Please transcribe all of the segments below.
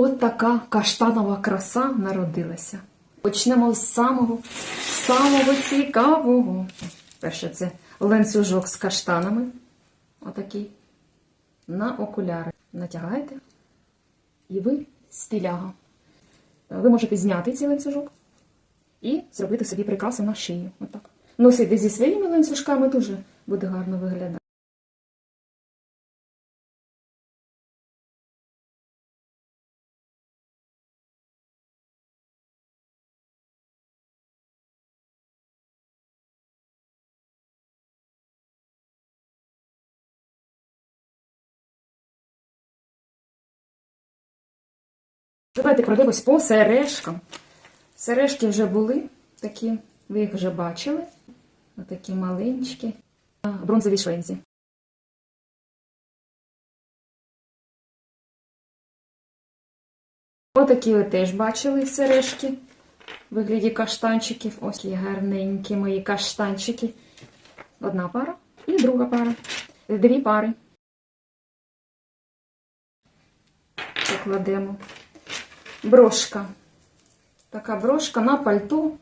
От така каштанова краса народилася. Почнемо з самого, самого цікавого. Перше, це ланцюжок з каштанами. Отакий. На окуляри. Натягаєте. І ви стиляга. Ви можете зняти цей ланцюжок і зробити собі прикраси на шию. Отак. Носити зі своїми ланцюжками дуже буде гарно виглядати. Давайте пройдемось по сережкам. Сережки вже були такі, ви їх вже бачили. Отакі маленькі. Бронзові швензі. Отакі ви теж бачили сережки вигляді каштанчиків. Ось які гарненькі мої каштанчики. Одна пара і друга пара. Дві пари. Покладемо. Брошка. Така брошка на пальто,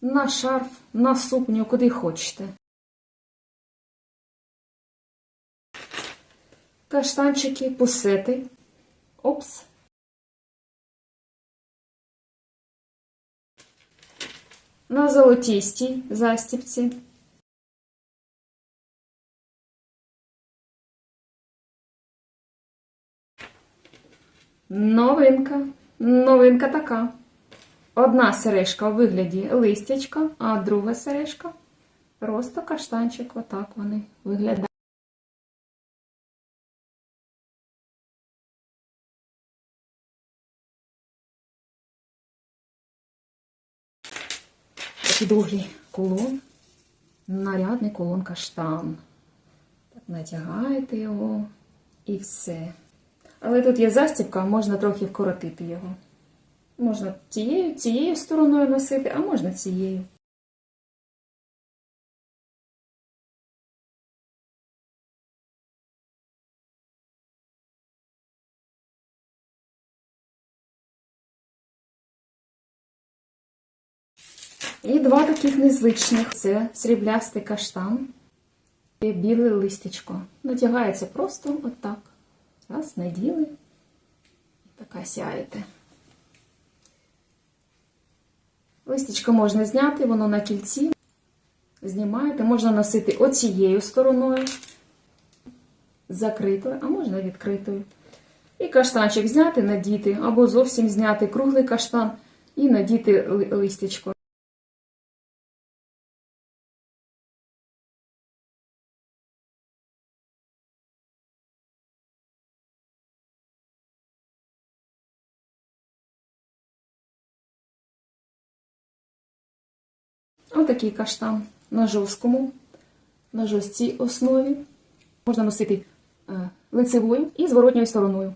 на шарф, на сукню, куди хочете. Каштанчики, пусети. Опс. На золотістій застіпці. Новинка. Новинка така. Одна сережка у вигляді листячка, а друга сережка просто каштанчик. Отак вони виглядають. Такий довгий кулон. Нарядний кулон каштан. Натягаєте його і все. Але тут є застібка, можна трохи вкоротити його. Можна цією, цією стороною носити, а можна цією. І два таких незвичних це сріблястий каштан і біле листячко. Натягається просто отак. Раз, наділи. І така сяєте. Листечко можна зняти, воно на кільці. Знімаєте, можна носити оцією стороною, закритою, а можна відкритою. І каштанчик зняти, надіти, або зовсім зняти круглий каштан і надіти ли- Отакий каштан на жорсткому, на жорсткій основі. Можна носити е, лицевою і зворотньою стороною.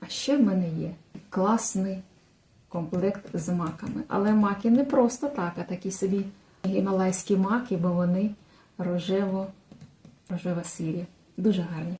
А ще в мене є класний комплект з маками. Але маки не просто так, а такі собі гімалайські маки, бо вони рожево, рожево сирі. Дуже гарні.